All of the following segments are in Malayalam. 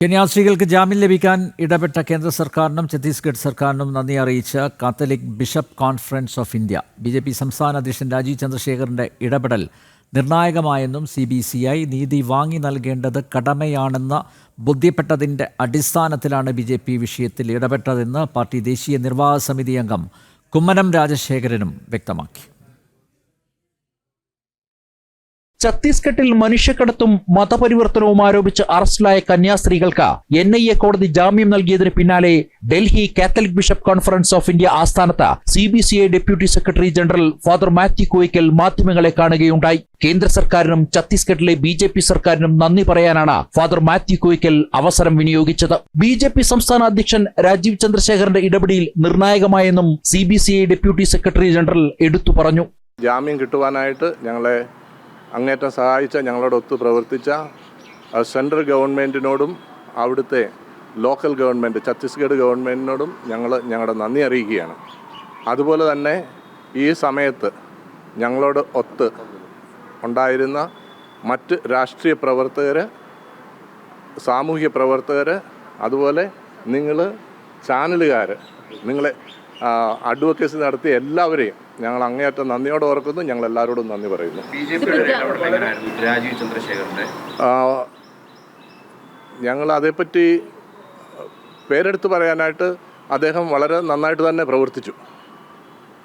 കന്യാസ്ത്രീകൾക്ക് ജാമ്യം ലഭിക്കാൻ ഇടപെട്ട കേന്ദ്ര സർക്കാരിനും ഛത്തീസ്ഗഡ് സർക്കാരിനും നന്ദി അറിയിച്ച Catholic bishop conference of India. B J P സംസ്ഥാന അധ്യക്ഷൻ രാജീവ് ചന്ദ്രശേഖറിന്റെ ഇടപെടൽ നിർണായകമായെന്നും സി ബി സി ഐ നീതി വാങ്ങി നൽകേണ്ടത് കടമയാണെന്ന് ബോധ്യപ്പെട്ടതിന്റെ അടിസ്ഥാനത്തിലാണ് ബി ജെ പി വിഷയത്തിൽ ഇടപെട്ടതെന്ന് പാർട്ടി ദേശീയ നിർവാഹക സമിതി അംഗം കുമ്മനം രാജശേഖരനും വ്യക്തമാക്കി. ഛത്തീസ്ഗഡിൽ മനുഷ്യക്കടത്തും മതപരിവർത്തനവും ആരോപിച്ച് അറസ്റ്റിലായ കന്യാസ്ത്രീകൾക്ക് എൻ ഐ എ കോടതി ജാമ്യം നൽകിയതിന് പിന്നാലെ Delhi Catholic bishop conference of India ആസ്ഥാനത്ത് C B C I deputy secretary general father Mathew Koickal മാധ്യമങ്ങളെ കാണുകയുണ്ടായി. കേന്ദ്ര സർക്കാരിനും ഛത്തീസ്ഗഡിലെ ബി ജെ പി സർക്കാരിനും നന്ദി പറയാനാണ് ഫാദർ മാത്യു കോയിക്കൽ അവസരം വിനിയോഗിച്ചത്. ബി ജെ പി സംസ്ഥാന അധ്യക്ഷൻ രാജീവ് ചന്ദ്രശേഖറിന്റെ ഇടപെടിയിൽ നിർണായകമായെന്നും C B C I deputy secretary general എടുത്തു പറഞ്ഞു. ജാമ്യം കിട്ടുവാനായിട്ട് ഞങ്ങളെ അങ്ങേറ്റം സഹായിച്ച ഞങ്ങളോട് ഒത്തു പ്രവർത്തിച്ച സെൻട്രൽ ഗവൺമെന്റിനോടും അവിടുത്തെ ലോക്കൽ ഗവൺമെന്റ് ഛത്തീസ്ഗഡ് ഗവൺമെന്റിനോടും ഞങ്ങൾ ഞങ്ങളുടെ നന്ദി അറിയിക്കുകയാണ്. അതുപോലെ തന്നെ ഈ സമയത്ത് ഞങ്ങളോട് ഒത്ത് ഉണ്ടായിരുന്ന മറ്റ് രാഷ്ട്രീയ പ്രവർത്തകർ സാമൂഹ്യ പ്രവർത്തകർ അതുപോലെ നിങ്ങൾ ചാനലുകാർ നിങ്ങളെ അഡ്വക്കേസി നടത്തിയ എല്ലാവരെയും ഞങ്ങൾ അങ്ങേയറ്റം നന്ദിയോടെ ഓർക്കുന്നു. ഞങ്ങൾ എല്ലാവരോടും നന്ദി പറയുന്നു. രാജീവ് ചന്ദ്രശേഖരന്റെ ഞങ്ങൾ അതേപ്പറ്റി പേരെടുത്ത് പറയാനായിട്ട് അദ്ദേഹം വളരെ നന്നായിട്ട് തന്നെ പ്രവർത്തിച്ചു.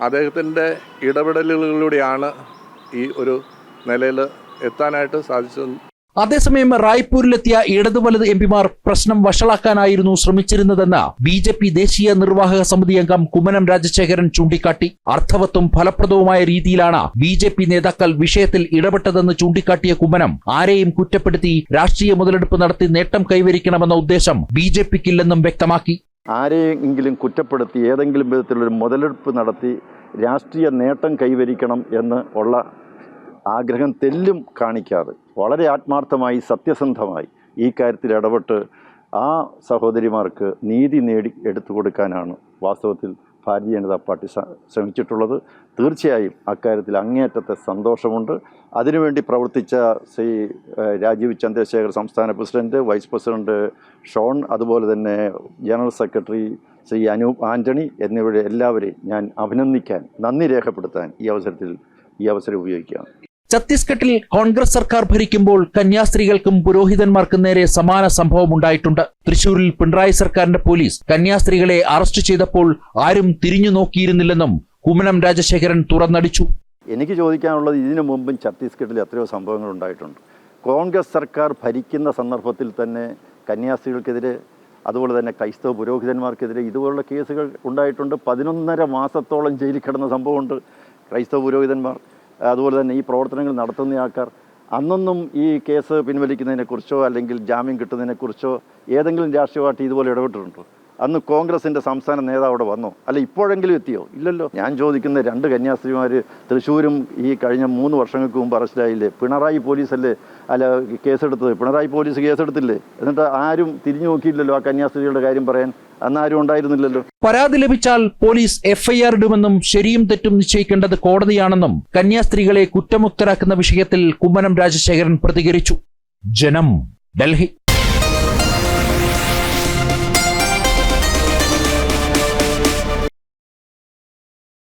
അദ്ദേഹത്തിന്റെ ഇടപെടലുകളിലൂടെയാണ് ഈ ഒരു നിലയിൽ എത്താനായിട്ട് സാധിച്ചത്. അതേസമയം റായ്പൂരിലെത്തിയ ഇടതു വലത് എംപിമാർ പ്രശ്നം വഷളാക്കാനായിരുന്നു ശ്രമിച്ചിരുന്നതെന്ന് ബി ജെ പി ദേശീയ നിർവാഹക സമിതി അംഗം കുമ്മനം രാജശേഖരൻ ചൂണ്ടിക്കാട്ടി. അർത്ഥവത്തും ഫലപ്രദവുമായ രീതിയിലാണ് ബി ജെ പി നേതാക്കൾ വിഷയത്തിൽ ഇടപെട്ടതെന്ന് ചൂണ്ടിക്കാട്ടിയ കുമ്മനം ആരെയും കുറ്റപ്പെടുത്തി രാഷ്ട്രീയ മുതലെടുപ്പ് നടത്തി നേട്ടം കൈവരിക്കണമെന്ന ഉദ്ദേശം ബി ജെ പിക്കില്ലെന്നും വ്യക്തമാക്കി. ആരെയെങ്കിലും കുറ്റപ്പെടുത്തി ഏതെങ്കിലും വിധത്തിലൊരു മുതലെടുപ്പ് നടത്തി രാഷ്ട്രീയ നേട്ടം കൈവരിക്കണം എന്ന് ഉള്ള ആഗ്രഹം തെല്ലും കാണിക്കാതെ വളരെ ആത്മാർത്ഥമായി സത്യസന്ധമായി ഈ കാര്യത്തിൽ ഇടപെട്ട് ആ സഹോദരിമാർക്ക് നീതി നേടി എടുത്തു കൊടുക്കാനാണ് വാസ്തവത്തിൽ ഭാരതീയ ജനതാ പാർട്ടി ശ്രമിച്ചിട്ടുള്ളത്. തീർച്ചയായും അക്കാര്യത്തിൽ അങ്ങേയറ്റത്തെ സന്തോഷമുണ്ട്. അതിനുവേണ്ടി പ്രവർത്തിച്ച ശ്രീ രാജീവ് ചന്ദ്രശേഖർ സംസ്ഥാന പ്രസിഡന്റ് വൈസ് പ്രസിഡന്റ് ഷോൺ അതുപോലെ തന്നെ general secretary Shri Anoop Antony എന്നിവരുടെ എല്ലാവരെയും ഞാൻ അഭിനന്ദിക്കാൻ നന്ദി രേഖപ്പെടുത്താൻ ഈ അവസരത്തിൽ ഈ അവസരം ഉപയോഗിക്കുകയാണ്. ഛത്തീസ്ഗഡിൽ കോൺഗ്രസ് സർക്കാർ ഭരിക്കുമ്പോൾ കന്യാസ്ത്രീകൾക്കും പുരോഹിതന്മാർക്കും നേരെ സമാന സംഭവം ഉണ്ടായിട്ടുണ്ട്. തൃശൂരിൽ പിണറായി സർക്കാരിന്റെ പോലീസ് കന്യാസ്ത്രീകളെ അറസ്റ്റ് ചെയ്തപ്പോൾ ആരും തിരിഞ്ഞു നോക്കിയിരുന്നില്ലെന്നും കുമ്മനം രാജശേഖരൻ തുറന്നടിച്ചു. എനിക്ക് ചോദിക്കാനുള്ളത് ഇതിനു മുമ്പും ഛത്തീസ്ഗഡിൽ എത്രയോ സംഭവങ്ങൾ ഉണ്ടായിട്ടുണ്ട്. കോൺഗ്രസ് സർക്കാർ ഭരിക്കുന്ന സന്ദർഭത്തിൽ തന്നെ കന്യാസ്ത്രീകൾക്കെതിരെ അതുപോലെ തന്നെ ക്രൈസ്തവ പുരോഹിതന്മാർക്കെതിരെ ഇതുപോലുള്ള കേസുകൾ ഉണ്ടായിട്ടുണ്ട്. പതിനൊന്നര മാസത്തോളം ജയിലിൽ കിടന്ന സംഭവമുണ്ട് ക്രൈസ്തവ പുരോഹിതന്മാർ. അതുപോലെ തന്നെ ഈ പ്രവർത്തനങ്ങൾ നടത്തുന്ന ആൾക്കാർ അന്നൊന്നും ഈ കേസ് പിൻവലിക്കുന്നതിനെക്കുറിച്ചോ അല്ലെങ്കിൽ ജാമ്യം കിട്ടുന്നതിനെക്കുറിച്ചോ ഏതെങ്കിലും രാഷ്ട്രീയ പാർട്ടി ഇതുപോലെ ഇടപെട്ടിട്ടുണ്ടോ? അന്ന് കോൺഗ്രസിന്റെ സംസ്ഥാന നേതാവ് അവിടെ വന്നോ. അല്ല ഇപ്പോഴെങ്കിലും എത്തിയോ? ഇല്ലല്ലോ. ഞാൻ ചോദിക്കുന്ന രണ്ട് കന്യാസ്ത്രീമാർ തൃശ്ശൂരും ഈ കഴിഞ്ഞ മൂന്ന് വർഷങ്ങൾക്ക് മുമ്പ് അറസ്റ്റിലായില്ലേ പിണറായി പോലീസല്ലേ? അല്ല കേസെടുത്തത്? പിണറായി പോലീസ് കേസെടുത്തില്ലേ? എന്നിട്ട് ആരും തിരിഞ്ഞു നോക്കിയില്ലല്ലോ ആ കന്യാസ്ത്രീകളുടെ കാര്യം പറയാൻ. അന്നാരും ഉണ്ടായിരുന്നില്ലല്ലോ. പരാതി ലഭിച്ചാൽ പോലീസ് എഫ്ഐആർ ഇടുമെന്നും ശരിയും തെറ്റും നിശ്ചയിക്കേണ്ടത് കോടതിയാണെന്നും കന്യാസ്ത്രീകളെ കുറ്റമുക്തരാക്കുന്ന വിഷയത്തിൽ കുമ്മനം രാജശേഖരൻ പ്രതികരിച്ചു. ജനം ഡൽഹി.